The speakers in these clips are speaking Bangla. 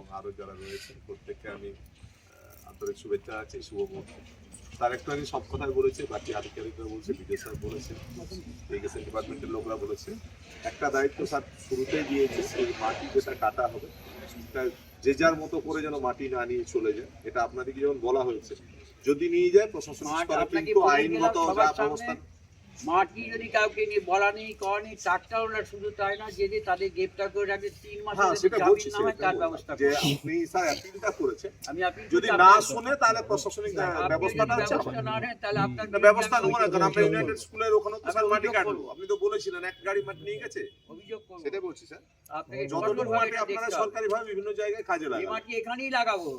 এবং আরও যারা রয়েছেন প্রত্যেককে আমি আন্তরিক শুভেচ্ছা আছে শুভ মুহূর্তে। তার একটু আগে সব কথাই বলেছে বাকি আধিকারিকরা বলছে বিজয় স্যার বলেছে ইরিগেশন ডিপার্টমেন্টের লোকরা বলেছে একটা দায়িত্ব স্যার শুরুতেই দিয়েছে সেই মাটি যেটা কাটা হবে। সেটা যে যার মতো করে যেন মাটি না নিয়ে চলে যায় এটা আপনাদেরকে যেমন বলা হয়েছে যদি নিয়ে যায় প্রশাসন কিন্তু আইনগত যা ব্যবস্থা মাটি যদি কাউকে নিয়ে বলা নেই করা নেই ওরা শুধু তাই না যে তাদের গ্রেপ্তার করে রাখবে তিন মাস হ্যাঁ সেটা না হয় তার ব্যবস্থা যে আপনি স্যার অ্যাপিলটা করেছেন। আমি আপনি যদি না শুনে তাহলে প্রশাসনিক ব্যবস্থাটা হচ্ছে না নেন তাহলে আপনার ব্যবস্থা নেব না। কারণ আমরা ইউনাইটেড স্কুলের ওখানে তো স্যার মাটি আপনি তো বলেছিলেন এক গাড়ি মাটি নিয়ে গেছে। অভিযোগ সেটাই বলছি স্যার। আপনাকে যতটুকু মাটি আপনারা দেখতে হবে। সরকারি ভাবে বিভিন্ন জায়গায় কাজে লাগান মাটি এখানেই লাগাবো।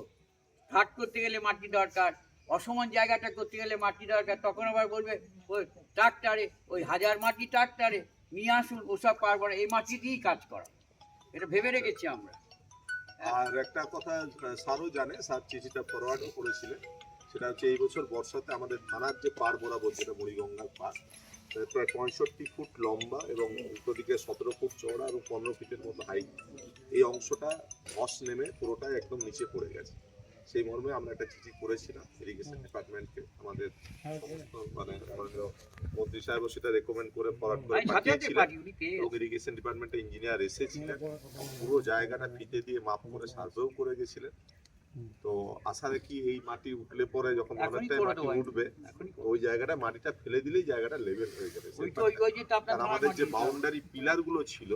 ঘাট করতে গেলে মাটি দরকার। অসমান জায়গাটা করতে গেলে মাটি দরকার। তখন আবার বলবে, ওই ট্রাক্টারে, ওই হাজার মাটি ট্রাক্টারে নিয়ে আসুন, ওসব পারব না এই মাটি দিয়েই কাজ করা। এটা ভেবে রেখেছি আমরা। আর একটা কথা, স্যারও জানে, স্যার চিঠিটা ফরওয়ার্ডও করেছিলেন। সেটা হচ্ছে, এই বছর বর্ষাতে আমাদের থানার যে পার বরাবর, যেটা মুড়িগঙ্গার পার প্রায় পঁয়ষট্টি ফুট লম্বা এবং উল্টো দিকে সতেরো ফুট চওড়া এবং পনেরো ফিটের মতো হাইট এই অংশটা ধস নেমে পুরোটাই একদম নিচে পড়ে গেছে। সেই মর্মে আমরা একটা চিঠি করেছিলাম ইরিগেশন ডিপার্টমেন্টকে আমাদের মানে মাননীয় মন্ত্রী সাহেবও সেটা রেকমেন্ড করে ফরওয়ার্ড করে পাঠিয়েছিলেন এবং ইরিগেশন ডিপার্টমেন্টের ইঞ্জিনিয়ার এসেছিলেন। পুরো জায়গাটা ফিতে দিয়ে মাপ করে সার্ভেও করে গেছিলেন। তো আশা রাখি এই মাটি উঠলে পরে যখন অনেকটাই মাটি উঠবে ওই জায়গাটা মাটিটা ফেলে দিলেই জায়গাটা লেভেল হয়ে যাবে। ওই তো ওই ওই যে তো আপনার কারণ আমাদের যে বাউন্ডারি পিলারগুলো ছিল